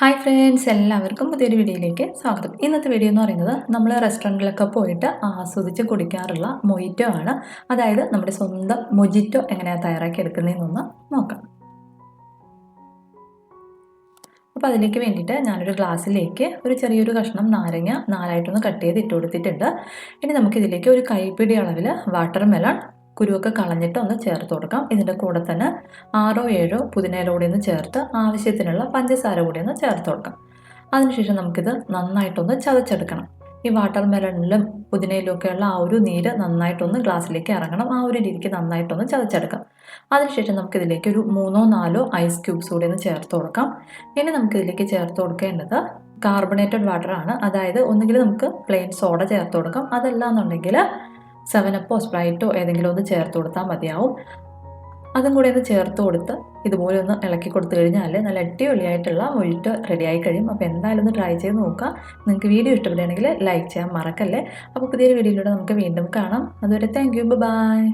Hi friends എല്ലാവർക്കും പുതിയൊരു വീഡിയോയിലേക്ക് സ്വാഗതം. ഇന്നത്തെ വീഡിയോ എന്ന് പറയുന്നത് നമ്മൾ റെസ്റ്റോറന്റിലൊക്കെ പോയിട്ട് ആസ്വദിച്ച് കുടിക്കാറുള്ള മൊയിറ്റോ ആണ്. അതായത് നമ്മുടെ സ്വന്തം മൊജിറ്റോ എങ്ങനെയാണ് തയ്യാറാക്കി എടുക്കുന്നതെന്നൊന്ന് നോക്കാം. അപ്പോൾ അതിലേക്ക് വേണ്ടിയിട്ട് ഞാനൊരു ഗ്ലാസ്സിലേക്ക് ഒരു ചെറിയൊരു കഷ്ണം നാരങ്ങ നാലായിട്ടൊന്ന് കട്ട് ചെയ്ത് ഇട്ട് കൊടുത്തിട്ടുണ്ട്. ഇനി നമുക്കിതിലേക്ക് ഒരു കൈപ്പിടി അളവിൽ വാട്ടർ മെലൺ കുരുവൊക്കെ കളഞ്ഞിട്ട് ഒന്ന് ചേർത്ത് കൊടുക്കാം. ഇതിന്റെ കൂടെ തന്നെ ആറോ ഏഴോ പുതിനയില കൂടി ഒന്ന് ചേർത്ത് ആവശ്യത്തിനുള്ള പഞ്ചസാര കൂടി ഒന്ന് ചേർത്ത് കൊടുക്കാം. അതിനുശേഷം നമുക്കിത് നന്നായിട്ടൊന്ന് ചതച്ചെടുക്കണം. ഈ വാട്ടർ മെലണിലും പുതിനയിലും ഒക്കെയുള്ള ആ ഒരു നീര് നന്നായിട്ടൊന്ന് ഗ്ലാസ്സിലേക്ക് ഇറങ്ങണം. ആ ഒരു രീതിക്ക് നന്നായിട്ടൊന്ന് ചതച്ചെടുക്കാം. അതിനുശേഷം നമുക്കിതിലേക്ക് ഒരു മൂന്നോ നാലോ ഐസ് ക്യൂബ്സ് കൂടി ഒന്ന് ചേർത്ത് കൊടുക്കാം. ഇനി നമുക്കിതിലേക്ക് ചേർത്ത് കൊടുക്കേണ്ടത് കാർബണേറ്റഡ് വാട്ടർ ആണ്. അതായത് ഒന്നുകിൽ നമുക്ക് പ്ലെയിൻ സോഡ ചേർത്ത് കൊടുക്കാം. അതല്ല എന്നുണ്ടെങ്കിൽ സെവനപ്പോ സ്പ്രൈറ്റോ ഏതെങ്കിലും ഒന്ന് ചേർത്ത് കൊടുത്താൽ മതിയാവും. അതും കൂടി ഒന്ന് ചേർത്ത് കൊടുത്ത് ഇതുപോലെ ഒന്ന് ഇളക്കി കൊടുത്തു കഴിഞ്ഞാൽ നല്ല അടിപൊളിയായിട്ടുള്ള റെഡി ആയി കഴിയും. അപ്പോൾ എന്തായാലും ഒന്ന് ട്രൈ ചെയ്ത് നോക്കുക നിങ്ങൾക്ക് വീഡിയോ ഇഷ്ടപ്പെടുകയാണെങ്കിൽ ലൈക്ക് ചെയ്യാൻ മറക്കല്ലേ. അപ്പോൾ പുതിയൊരു വീഡിയോയിലൂടെ നമുക്ക് വീണ്ടും കാണാം. അതുവരെ താങ്ക് യു ബൈ